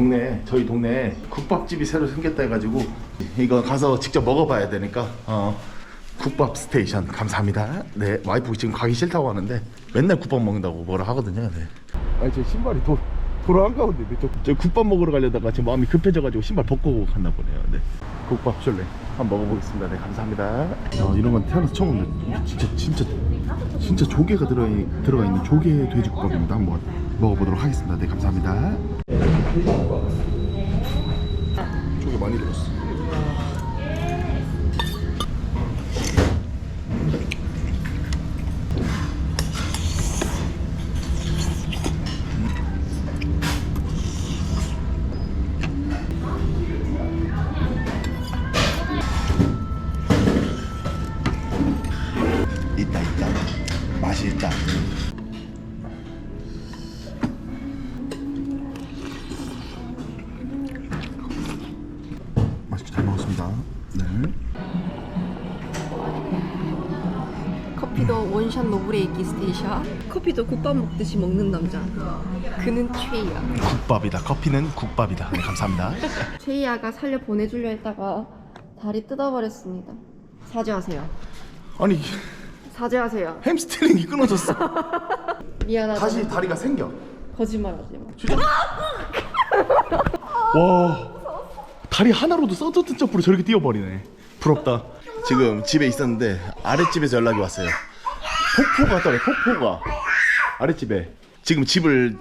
동네 저희 동네에 국밥집이 새로 생겼다 해가지고 이거 가서 직접 먹어봐야 되니까 어 국밥 스테이션 감사합니다. 네 와이프 지금 가기 싫다고 하는데 맨날 국밥 먹는다고 뭐라 하거든요. 네. 아니 제 신발이 도 도로 한가운데 저, 저 국밥 먹으러 가려다가 지금 마음이 급해져가지고 신발 벗고 갔나 보네요. 네. 국밥 쫄래 한번 먹어보겠습니다. 네 감사합니다. 야, 이런 건 태어나서 처음 먹는데 진짜 진짜 진짜 조개가 들어 들어가 있는 조개 돼지국밥입니다. 한번 먹어보도록 하겠습니다. 네 감사합니다. 조개 많이 들었어. 커피도 원샷 노브레이키 스테이션 커피도 국밥 먹듯이 먹는 남자 그는 최이야 국밥이다. 커피는 국밥이다. 네, 감사합니다. 최이야가 살려 보내주려 했다가 다리 뜯어버렸습니다 사죄하세요 아니 사죄하세요 햄스트링이 끊어졌어. 미안하다 다시 다리가 생겨. 거짓말하지 마 진짜? 와 다리 하나로도 써졌던 점프로 저렇게 뛰어버리네. 부럽다. 지금 집에 있었는데 아랫집에서 연락이 왔어요. 폭포가 왔다네. 폭포가 아랫집에 지금 집을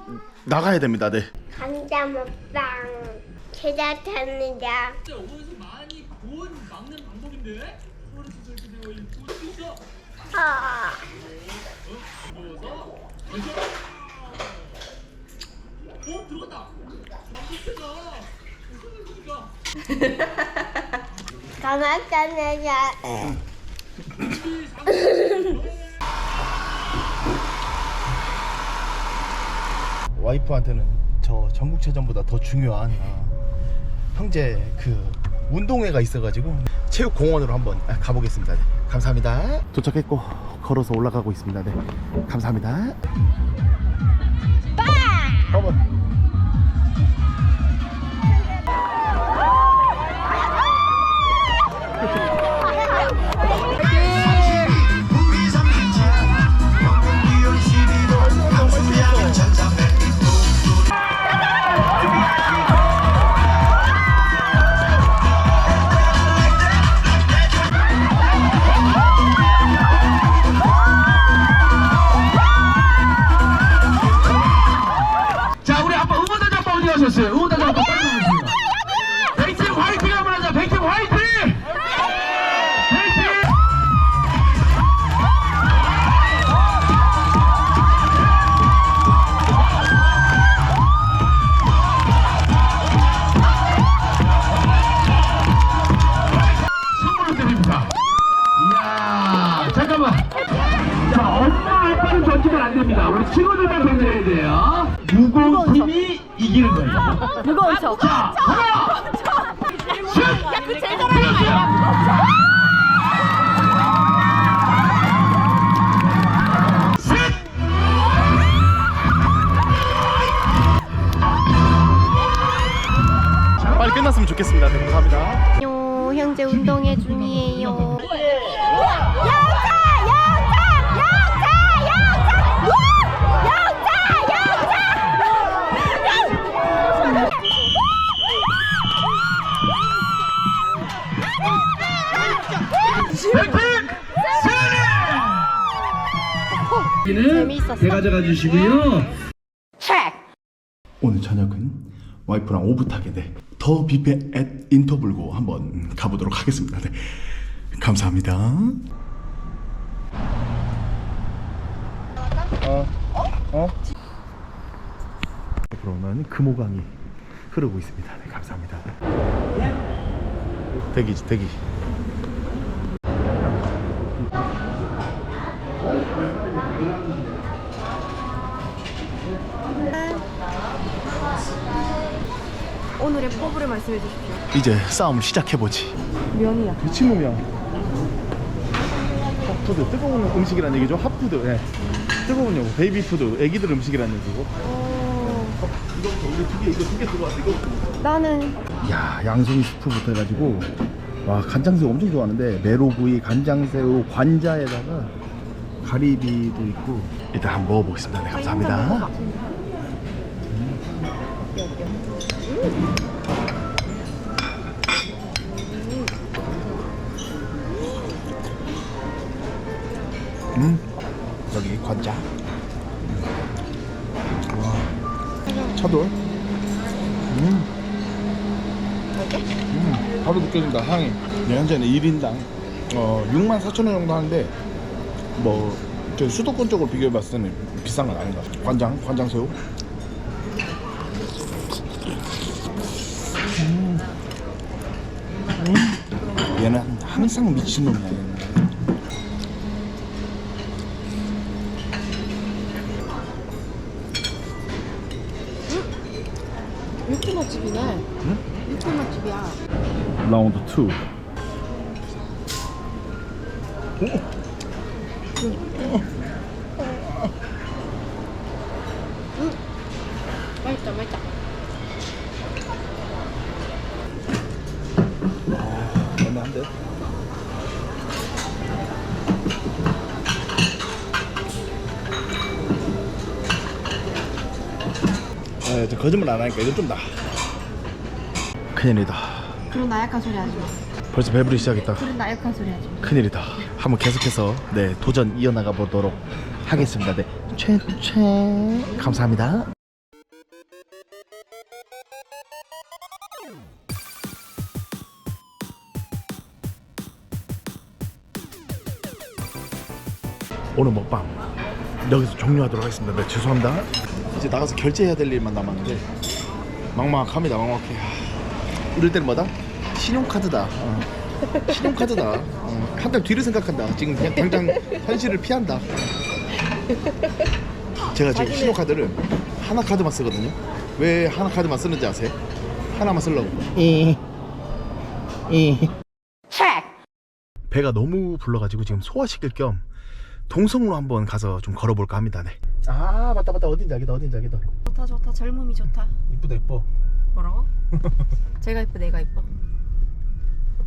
나가야 됩니다. 네. 감자 먹방 계좌 찾는다 어디서 많이 구원 막는 방법인데? 어디서 저렇게 되어 있고 있어? 아, 어 들어갔다. 감자 찾는다 와이프한테는 저 전국체전보다 더 중요한 어, 형제 그 운동회가 있어가지고 체육공원으로 한번 가보겠습니다. 네. 감사합니다. 도착했고 걸어서 올라가고 있습니다. 네. 감사합니다. 무거운 척 야 그 제일 잘하는 거 아니야 셋. 빨리 끝났으면 좋겠습니다. 네, 감사합니다. 요 형제 운동회 중이에요 백 가져가 주시고요. 오늘 저녁은 와이프랑 오붓하게 네. 더 뷔페 앳 인터블고 한번 가보도록 하겠습니다. 네. 감사합니다. 어? 어? 앞으로는 금호강이 흐르고 있습니다. 네, 감사합니다. 대기지 대기. 오늘의 포부를 말씀해 주십시오 이제 싸움을 시작해보지. 면이야 미친놈이야. 핫푸드 뜨거운 음식이라는 얘기죠. 핫푸드. 예. 뜨거운 요 베이비 푸드 애기들 음식이라는 얘기고. 어... 이거부터 우리 두개 이거 두 개 들어왔어 이거부터 나는 야 양송이 스프부터 해가지고 와 간장새우 엄청 좋아하는데 메로구이 간장새우 관자에다가 가리비도 있고 일단 한번 먹어보겠습니다 네 감사합니다 관자. 와. 차돌. 음. 음, 바로 느껴진다 향이. 네, 현재는 1인당. 어, 6만 4천 원 정도 하는데 뭐 저희 수도권 쪽으로 비교해 봤을 때는 비싼 건 아닌 것 같아요. 관장, 관장새우. 음. 음. 얘는 항상 미친놈이야 얘는. 맛집이네. 응? 육회 맛집이야. 라운드 2 맛있다, 맛있다. 애매한데? 아, 저 거짓말 안 하니까 이건 좀 나. 큰일이다. 그런 나약한 소리 하지 마. 벌써 배부르기 시작했다. 그런 나약한 소리 하지 마. 큰일이다. 한번 계속해서 네 도전 이어나가 보도록 하겠습니다. 네, 최최 감사합니다. 오늘 먹방 여기서 종료하도록 하겠습니다. 네, 죄송합니다. 이제 나가서 결제해야 될 일만 남았는데 막막합니다. 막막해. 하, 이럴 때는 뭐다? 신용카드다. 어. 신용카드다. 어. 한달 뒤를 생각한다. 지금 그냥 당장 현실을 피한다. 제가 지금 신용카드를 하나 카드만 쓰거든요. 왜 하나 카드만 쓰는지 아세요? 하나만 쓰려고. 배가 너무 불러가지고 지금 소화시킬 겸 동성로 한번 가서 좀 걸어볼까 합니다. 네. 아 맞다 맞다 어딘지 알겠다 어딘지 알겠다. 좋다, 좋다. 젊음이 좋다. 이쁘다 이뻐. 뭐라고? 제가 이뻐, 내가 이뻐.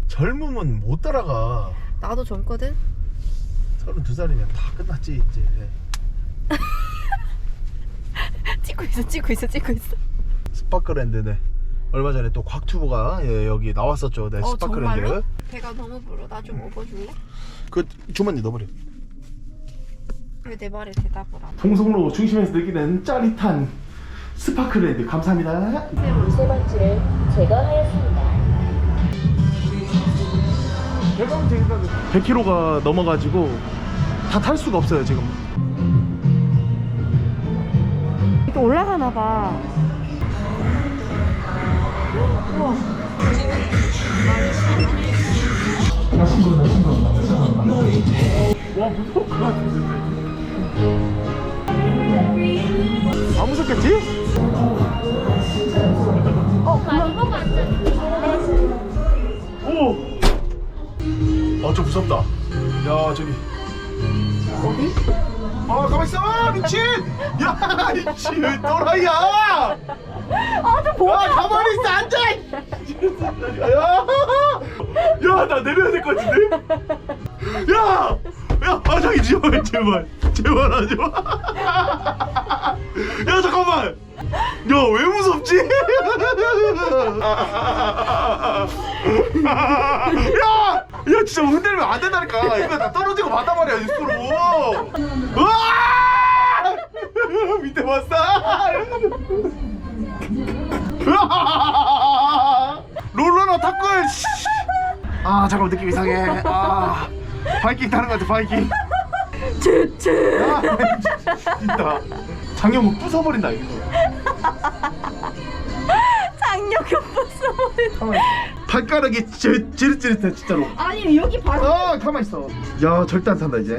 젊음은 못 따라가. 나도 젊거든? 32살이면 다 끝났지 이제. 찍고 있어, 찍고 있어, 찍고 있어. 스파크랜드네. 얼마 전에 또 곽튜브가 예, 여기 나왔었죠. 네, 어, 스파크랜드. 정말로? 배가 너무 불어. 나 좀 업어줄래? 그 주머니 넣어버려. 왜 내 말에 대답을 안 해? 동성로 중심에서 느끼는 짜릿한 스파크랜드 감사합니다. 세 번째를 제거하였습니다. 100km가 넘어가지고 다 탈 수가 없어요 지금. 이렇게 올라가나 봐. 우와. 와 무서울 무섭겠지? 어, 맞죠? 오. 아 저 무섭다. 야 저기. 어디? 아 가만 있어 미친. 야 미친 또라이야. 아, 좀 보. 아 가만히 있어 앉아. 야. 야 나 내려야 될 것 같은데. 야. 야, 아, 자기 제발, 제발, 제발 하지 마. 야, 잠깐만. 야, 왜 무섭지? 야, 야, 진짜 흔들면 안 된다니까. 이거 다 떨어지고 봤단 말이야, 뉴스로. 으아! 밑에 봤어? 롤러나 탁구야. 씨. 아, 잠깐만 느낌 이상해. 아, 바이킹 타는 것 같아, 바이킹. 쯔쯔. 진짜. 장염 부숴버린다 이거. 장력 없었어. 발가락이 지- 지릿지릿해 진짜로. 아니, 여기 바로. 아 가만 있어. 야 절대 안 탄다 이제.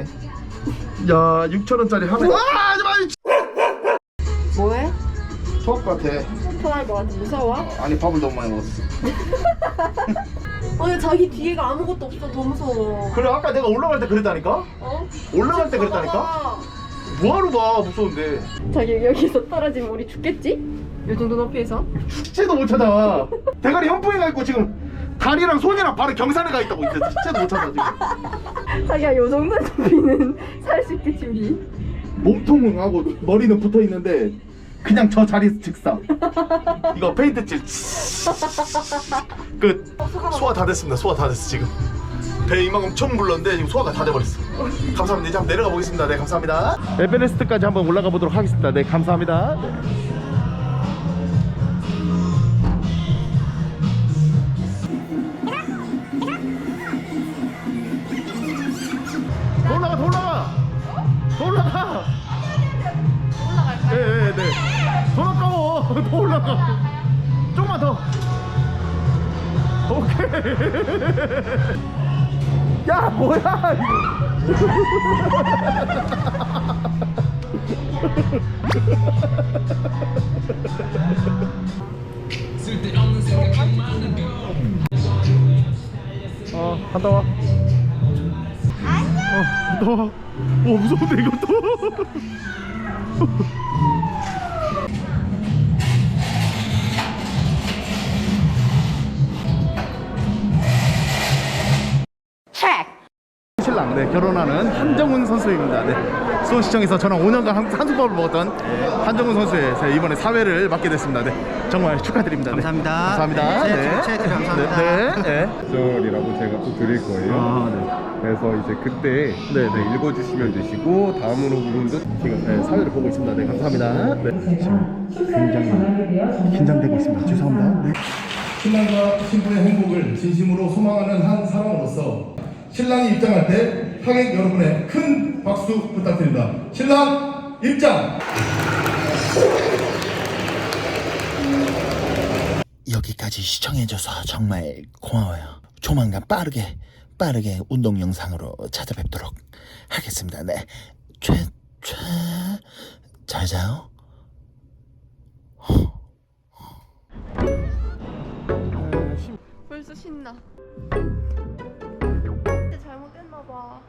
야 6천 원짜리 하나. 아 하지 마. 뭐해? 좋을 것 같아. 토할 것 같아. 무서워? 아니 밥을 너무 많이 먹었어. 아니, 자기 뒤에가 아무것도 없어. 더 무서워. 그래 아까 내가 올라갈 때 그랬다니까. 어? 올라갈 때 그랬다니까. 뭐하러 가 무서운데. 자기 여기서 떨어지면 우리 죽겠지? 이 정도 높이에서? 축제도 못 찾아 대가리 현풍에 가 있고 지금 다리랑 손이랑 발은 경산에 가 있다고 이제 축제도 못 찾아 지금. 자기야 이 정도 높이는 살 수 있겠지 우리? 몸통은 하고 머리는 붙어 있는데 그냥 저 자리에서 즉사. 이거 페인트 칠. 끝. 소화 다 됐습니다. 소화 다 됐어 지금 배 이만큼 엄청 불렀는데 지금 소화가 다 돼버렸어. 감사합니다. 이제 한번 내려가 보겠습니다. 네 감사합니다. 에베레스트까지 한번 올라가 보도록 하겠습니다. 네 감사합니다. 더 올라가 더 올라가. 더 가까워 더 올라가. 조금만 더. 오케이 야 뭐야? 어 갔다 와. 안녕. 어 갔다 와어 무서운데 이것도 네 결혼하는 한정훈 선수입니다. 네 수원시청에서 저랑 5년간 한, 한솥밥을 먹었던 한정훈 선수의 제 이번에 사회를 맡게 됐습니다. 네 정말 축하드립니다. 네. 감사합니다. 감사합니다. 네, 최- 최- 감사합니다. 네, 네, 네. 절이라고 제가 또 드릴 거예요. 아, 네. 그래서 이제 그때 네, 네. 네, 읽어주시면 되시고 다음으로 부분도 지금 네, 사회를 보고 있습니다. 네 감사합니다. 네 지금 굉장히 긴장되고 있습니다. 죄송합니다. 네. 신랑과 신부의 행복을 진심으로 소망하는 한 사람으로서 신랑이 입장할 때 하객 여러분의 큰 박수 부탁드립니다. 신랑 입장. 여기까지 시청해줘서 정말 고마워요. 조만간 빠르게 빠르게 운동 영상으로 찾아뵙도록 하겠습니다. 네, 최, 최, 잘 자요. 벌써 신나 봐